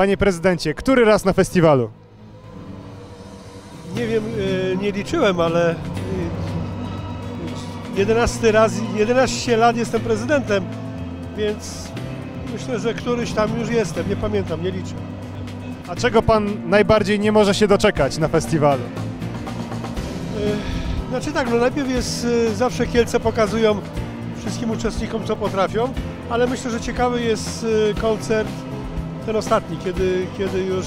Panie prezydencie, który raz na festiwalu? Nie wiem, e, nie liczyłem, ale e, 11 raz, 11 lat jestem prezydentem, więc myślę, że któryś tam już jestem, nie pamiętam, nie liczę. A czego pan najbardziej nie może się doczekać na festiwalu? E, Znaczy tak, no najpierw jest, e, zawsze Kielce pokazują wszystkim uczestnikom, co potrafią, ale myślę, że ciekawy jest e, koncert ten ostatni, kiedy, kiedy już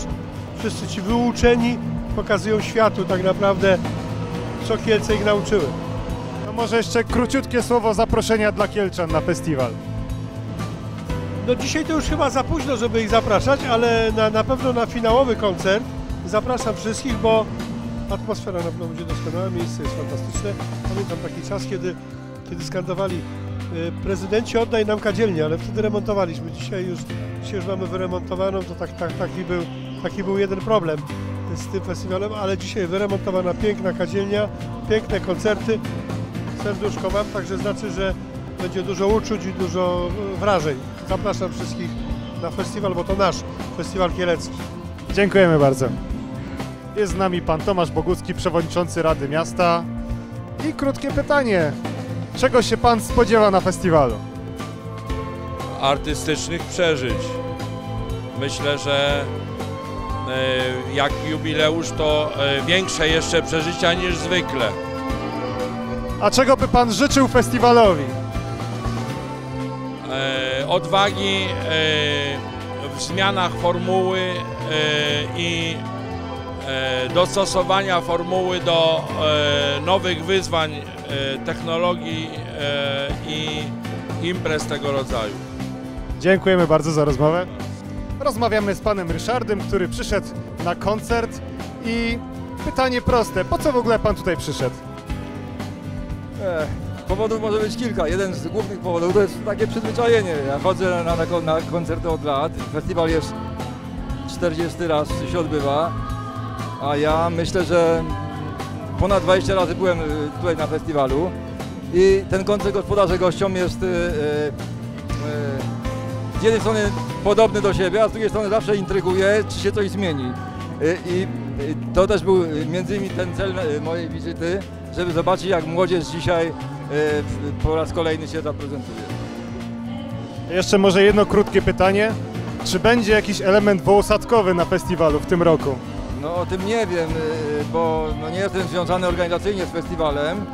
wszyscy ci wyuczeni pokazują światu tak naprawdę, co Kielce ich nauczyły. No może jeszcze króciutkie słowo zaproszenia dla Kielczan na festiwal. No dzisiaj to już chyba za późno, żeby ich zapraszać, ale na, na pewno na finałowy koncert zapraszam wszystkich, bo atmosfera na pewno będzie doskonała, miejsce jest fantastyczne. Pamiętam taki czas, kiedy, kiedy skandowali y, prezydencie oddaj nam kadzielnię, ale wtedy remontowaliśmy. Dzisiaj już, dzisiaj już mamy wyremontowaną, to tak, tak, taki, był, taki był jeden problem z tym festiwalem, ale dzisiaj wyremontowana piękna kadzielnia, piękne koncerty, serduszko mam, także znaczy, że będzie dużo uczuć i dużo e, wrażeń. Zapraszam wszystkich na festiwal, bo to nasz festiwal kielecki. Dziękujemy bardzo. Jest z nami pan Tomasz Bogucki, przewodniczący Rady Miasta. I krótkie pytanie. Czego się pan spodziewa na festiwalu? artystycznych przeżyć. Myślę, że e, jak jubileusz to e, większe jeszcze przeżycia niż zwykle. A czego by pan życzył festiwalowi? E, Odwagi w zmianach formuły i dostosowania formuły do e, nowych wyzwań e, technologii e, i imprez tego rodzaju. Dziękujemy bardzo za rozmowę. Rozmawiamy z panem Ryszardem, który przyszedł na koncert i pytanie proste, po co w ogóle pan tutaj przyszedł? Ech, powodów może być kilka. Jeden z głównych powodów to jest takie przyzwyczajenie. Ja chodzę na, na, na koncerty od lat. Festiwal jest 40 raz się odbywa, a ja myślę, że ponad 20 razy byłem y, tutaj na festiwalu i ten koncert gospodarzy gościom jest y, y, z jednej strony podobny do siebie, a z drugiej strony zawsze intryguje, czy się coś zmieni. I to też był między innymi ten cel mojej wizyty, żeby zobaczyć jak młodzież dzisiaj po raz kolejny się zaprezentuje. Jeszcze może jedno krótkie pytanie. Czy będzie jakiś element wołosadkowy na festiwalu w tym roku? No o tym nie wiem, y, bo no, nie jestem związany organizacyjnie z festiwalem,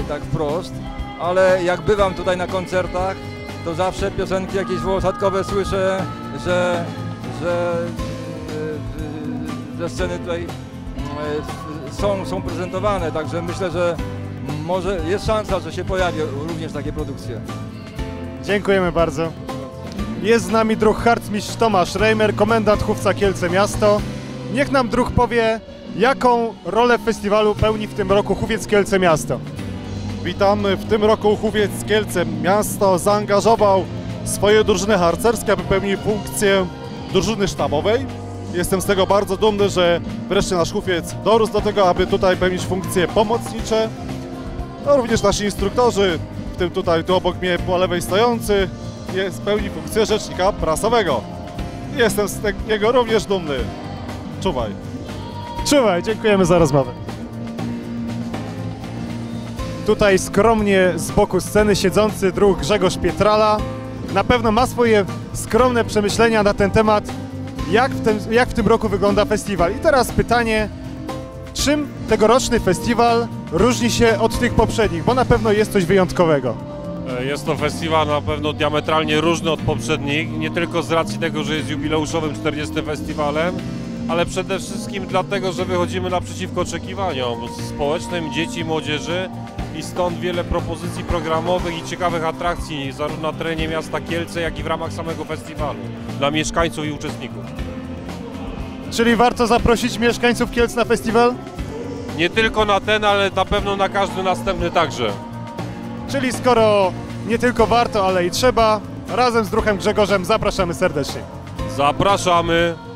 y, tak wprost, ale jak bywam tutaj na koncertach, to zawsze piosenki jakieś wołosadkowe słyszę, że, że y, y, sceny tutaj są, są prezentowane, także myślę, że może jest szansa, że się pojawią również takie produkcje. Dziękujemy bardzo. Jest z nami druh harcmistrz Tomasz Reimer, komendant Chówca Kielce Miasto. Niech nam druh powie, jaką rolę w festiwalu pełni w tym roku Chówiec Kielce Miasto. Witamy w tym roku Chówiec Kielce. Miasto zaangażował swoje drużyny harcerskie, aby pełniły funkcję drużyny sztabowej. Jestem z tego bardzo dumny, że wreszcie nasz Chówiec dorósł do tego, aby tutaj pełnić funkcje pomocnicze. No, również nasi instruktorzy, w tym tutaj tu obok mnie po lewej stojący, jest, pełni funkcję rzecznika prasowego. Jestem z niego również dumny. Czuwaj. Czuwaj, dziękujemy za rozmowę. Tutaj skromnie z boku sceny siedzący druh Grzegorz Pietrala na pewno ma swoje skromne przemyślenia na ten temat, jak w tym, jak w tym roku wygląda festiwal. I teraz pytanie, czym tegoroczny festiwal różni się od tych poprzednich, bo na pewno jest coś wyjątkowego. E, Jest to festiwal na pewno diametralnie różny od poprzednich, nie tylko z racji tego, że jest jubileuszowym 40. festiwalem, ale przede wszystkim dlatego, że wychodzimy naprzeciwko oczekiwaniom społecznym dzieci i młodzieży i stąd wiele propozycji programowych i ciekawych atrakcji zarówno na terenie miasta Kielce, jak i w ramach samego festiwalu dla mieszkańców i uczestników. Czyli warto zaprosić mieszkańców Kielc na festiwal? Nie tylko na ten, ale na pewno na każdy następny także. Czyli skoro nie tylko warto, ale i trzeba, razem z druhem Grzegorzem zapraszamy serdecznie. Zapraszamy!